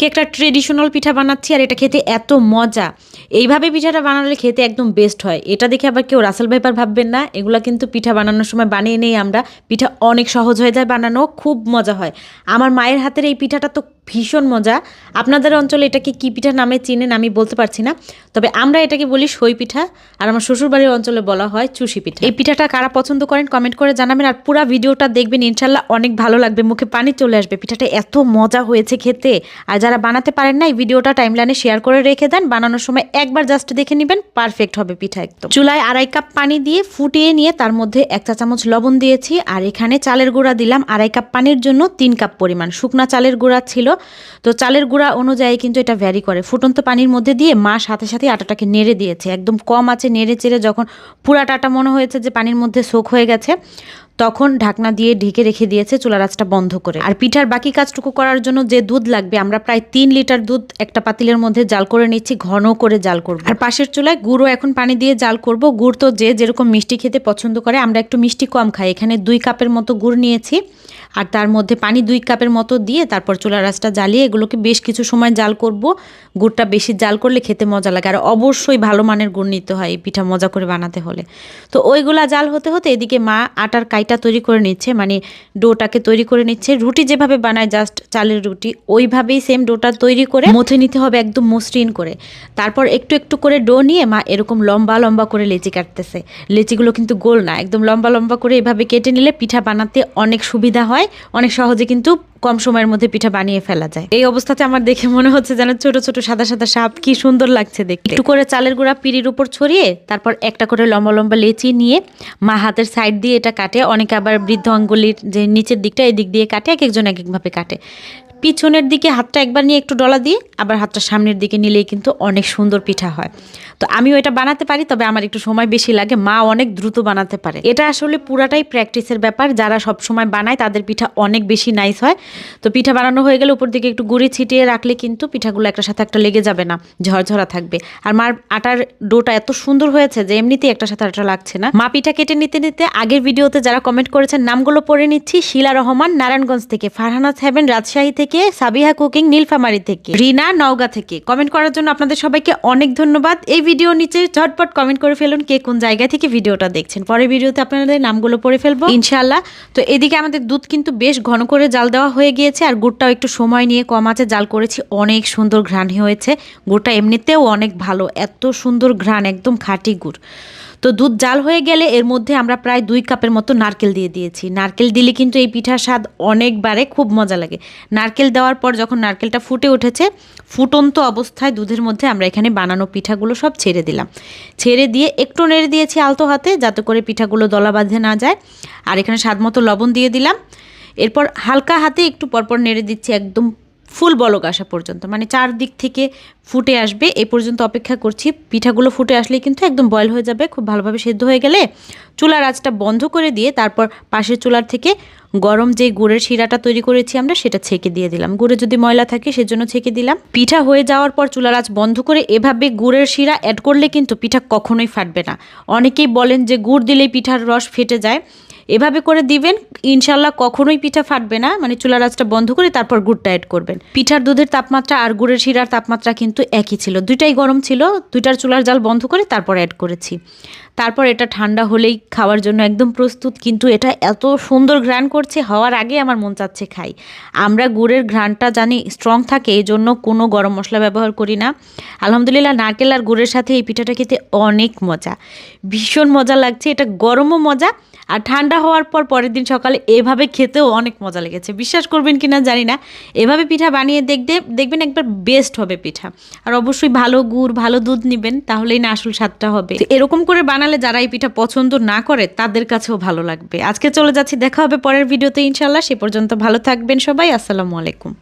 আজকে একটা ট্রেডিশনাল পিঠা বানাচ্ছি আর এটা খেতে এত মজা। এইভাবে পিঠাটা বানালে খেতে একদম বেস্ট হয়। এটা দেখে আবার কেউ রাসেল ভাইপার ভাববেন না, এগুলা কিন্তু পিঠা বানানোর সময় বানিয়ে নেই আমরা। পিঠা অনেক সহজ হয়ে যায় বানানো, খুব মজা হয়। আমার মায়ের হাতের এই পিঠাটা তো ভীষণ মজা। আপনাদের অঞ্চলে এটাকে কী পিঠা নামে চিনেন আমি বলতে পারছি না। তবে আমরা এটাকে বলি সই পিঠা আর আমার শ্বশুরবাড়ির অঞ্চলে বলা হয় চুষি পিঠা। এই পিঠাটা কারা পছন্দ করেন কমেন্ট করে জানাবেন আর পুরো ভিডিওটা দেখবেন ইনশাল্লাহ অনেক ভালো লাগবে। মুখে পানি চলে আসবে। পিঠাটা এত মজা হয়েছে খেতে। আর যারা বানাতে পারেন না এই ভিডিওটা টাইমলাইনে শেয়ার করে রেখে দেন। বানানোর সময় একবার জাস্ট দেখে নেবেন পারফেক্ট হবে পিঠা একদম। চুলায় আড়াই কাপ পানি দিয়ে ফুটিয়ে নিয়ে তার মধ্যে এক চা চামচ লবণ দিয়েছি, আর এখানে চালের গুঁড়া দিলাম আড়াই কাপ পানির জন্য তিন কাপ পরিমাণ। শুকনা চালের গুঁড়া ছিল। তো চালের গুঁড়া অনুযায়ী কিন্তু এটা ভ্যারি করে। ফুটন্ত পানির মধ্যে দিয়ে মা সাথে সাথে আটাটাকে নেড়ে দিয়েছে। একদম কম আছে, নেড়ে চেড়ে যখন পুরাটাটা মনে হয়েছে যে পানির মধ্যে সোক হয়ে গেছে তখন ঢাকনা দিয়ে ঢেকে রেখে দিয়েছে চুলার আঁচটা বন্ধ করে। আর পিঠার বাকি কাজটুকু করার জন্য যে দুধ লাগবে, আমরা প্রায় তিন লিটার দুধ একটা পাতিলের মধ্যে জাল করে নিচ্ছি, ঘন করে জাল করব। আর পাশের চুলায় গুঁড়ো এখন পানি দিয়ে জাল করব। গুড় তো যে যেরকম মিষ্টি খেতে পছন্দ করে, আমরা একটু মিষ্টি কম খাই। এখানে দুই কাপের মতো গুড় নিয়েছি, আর তার মধ্যে পানি দুই কাপের মতো দিয়ে তারপর চুলার আঁচটা জ্বালিয়ে এগুলোকে বেশ কিছু সময় জাল করব। গুড়টা বেশি জাল করলে খেতে মজা লাগে, আর অবশ্যই ভালো মানের গুড় নিতে হয় এই পিঠা মজা করে বানাতে হলে। তো ওইগুলা জাল হতে হতে এদিকে মা আটার কাইটা তৈরি করে নিচ্ছে মানে ডোটাকে তৈরি করে নিচ্ছে। রুটি যেভাবে বানায় জাস্ট চালের রুটি, ওইভাবেই সেম ডোটা তৈরি করে মথে নিতে হবে একদম মসৃণ করে। তারপর একটু একটু করে ডো নিয়ে মা এরকম লম্বা লম্বা করে লেচি কাটতেছে। লেচিগুলো কিন্তু গোল না, একদম লম্বা লম্বা করে এভাবে কেটে নিলে পিঠা বানাতে অনেক সুবিধা হয়, অনেক সহজে কিন্তু কম সময়ের মধ্যে পিঠা বানিয়ে ফেলা যায়। এই অবস্থাতে আমার দেখে মনে হচ্ছে যেন ছোট ছোট, সাদা সাদা সাপ কি সুন্দর লাগছে দেখতে। একটু করে চালের গুঁড়া পিড়ির উপর ছড়িয়ে, তারপর একটা করে লম্বা লম্বা লেচি নিয়ে মা হাতের সাইড দিয়ে এটা কাটে। অনেকে আবার বৃদ্ধ আঙ্গুলির যে নিচের দিকটা এই দিক দিয়ে কাটে, এক একজন এক একভাবে কাটে। পিছনের দিকে হাতটা একবার নিয়ে একটু ডলা দিয়ে, আবার হাতটা সামনের দিকে নিলেই কিন্তু অনেক সুন্দর পিঠা হয়। তো আমিও এটা বানাতে পারি, তবে আমার একটু সময় বেশি লাগে। মা অনেক দ্রুত বানাতে পারে। এটা আসলে পুরাটাই প্র্যাকটিসের ব্যাপার। যারা সব সময় বানায়, তাদের পিঠা অনেক বেশি নাইস হয়। তো পিঠা বানানো হয়ে গেলে উপর দিকে একটু গুঁড়ি ছিটিয়ে রাখলে কিন্তু পিঠাগুলো একটা সাথে একটা লেগে যাবে না, ঝরঝরা থাকবে। আর মার আটার ডোটা এত সুন্দর হয়েছে যে এমনিতেই একটা সাথে একটা লাগছে না। মা পিঠা কেটে নিতে নিতে আগের ভিডিওতে যারা কমেন্ট করেছেন, নামগুলো পড়ে নিচ্ছি। শিলা রহমান, নারায়ণগঞ্জ থেকে ফারহানাথ হ্যাভেন রাজশাহী থেকে, সাবিহা কুকিং, নীলফামারি থেকে, রিনা নওগা থেকে। কমেন্ট করার জন্য আপনাদের সবাইকে অনেক ধন্যবাদ। এই ভিডিও নিচে ঝটপট কমেন্ট করে ফেলুন কে কোন জায়গা থেকে ভিডিওটা দেখছেন। পরের ভিডিওতে আপনাদের নামগুলো পড়ে ফেলব ইনশাল্লাহ তো এদিকে আমাদের দুধ কিন্তু বেশ ঘন করে জাল দেওয়া হয়ে গিয়েছে আর গুড়টাও একটু সময় নিয়ে কম আছে। জাল করেছি, অনেক সুন্দর ঘ্রাণ হয়েছে। গুড়টা এমনিতেও অনেক ভালো, এত সুন্দর ঘ্রাণ, একদম খাঁটি গুড়। তো দুধ জাল হয়ে গেলে এর মধ্যে আমরা প্রায় দুই কাপের মতো নারকেল দিয়ে দিয়েছি। নারকেল দিলে কিন্তু এই পিঠার স্বাদ অনেকবারে খুব মজা লাগে। নারকেল দেওয়ার পর যখন নারকেলটা ফুটে উঠেছে, ফুটন্ত অবস্থায় দুধের মধ্যে আমরা এখানে বানানো পিঠাগুলো সব ছেড়ে দিলাম। ছেড়ে দিয়ে একটু নেড়ে দিয়েছি আলতো হাতে, যাতে করে পিঠাগুলো দলা বাঁধে না যায়। আর এখানে স্বাদ মতো লবণ দিয়ে দিলাম। এরপর হালকা হাতে একটু পরপর নেড়ে দিচ্ছি একদম ফুল বলক আসা পর্যন্ত। মানে চারদিক থেকে ফুটে আসবে, এ পর্যন্ত অপেক্ষা করছি। পিঠাগুলো ফুটে আসলে কিন্তু একদম বয়েল হয়ে যাবে, খুব ভালোভাবে সেদ্ধ হয়ে গেলে চুলার আঁচটা বন্ধ করে দিয়ে তারপর পাশের চুলার থেকে গরম যে গুড়ের শিরাটা তৈরি করেছি আমরা, সেটা ছেঁকে দিয়ে দিলাম। গুড়ে যদি ময়লা থাকে সেজন্য ছেঁকে দিলাম। পিঠা হয়ে যাওয়ার পর চুলার আঁচ বন্ধ করে এভাবে গুড়ের শিরা অ্যাড করলে কিন্তু পিঠা কখনোই ফাটবে না। অনেকেই বলেন যে গুড় দিলেই পিঠার রস ফেটে যায়। এভাবে করে দিবেন, ইনশাল্লাহ কখনোই পিঠা ফাটবে না মানে চুলার আঁচটা বন্ধ করে তারপর গুড়টা অ্যাড করবেন। পিঠার দুধের তাপমাত্রা আর গুড়ের শিরার তাপমাত্রা কিন্তু একই ছিল, দুইটাই গরম ছিল, দুইটার চুলার জাল বন্ধ করে তারপর অ্যাড করেছি। তারপর এটা ঠান্ডা হলেই খাওয়ার জন্য একদম প্রস্তুত, কিন্তু এটা এত সুন্দর ঘ্রাণ করছে, হওয়ার আগে আমার মন চাচ্ছে খাই। আমরা গুড়ের ঘ্রাণটা জানি স্ট্রং থাকে এই জন্য কোনো গরম মশলা ব্যবহার করি না। আলহামদুলিল্লাহ, নারকেল আর গুড়ের সাথে এই পিঠাটা খেতে অনেক মজা। ভীষণ মজা লাগছে, এটা গরমও মজা, আর ঠান্ডা হওয়ার পর পরের দিন সকালে এভাবে খেতেও অনেক মজা লেগেছে। বিশ্বাস করবেন কি না জানি না, এভাবে পিঠা বানিয়ে দেখতে, দেখবেন একবার বেস্ট হবে পিঠা। আর অবশ্যই ভালো গুড়, ভালো দুধ নেবেন, তাহলেই না আসল স্বাদটা হবে। এরকম করে বানালে যারা এই পিঠা পছন্দ না করে, তাদের কাছেও ভালো লাগবে। আজকে চলে যাচ্ছি, দেখা হবে পরের ভিডিওতে ইনশাল্লাহ সে পর্যন্ত ভালো থাকবেন সবাই। আসসালামু আলাইকুম।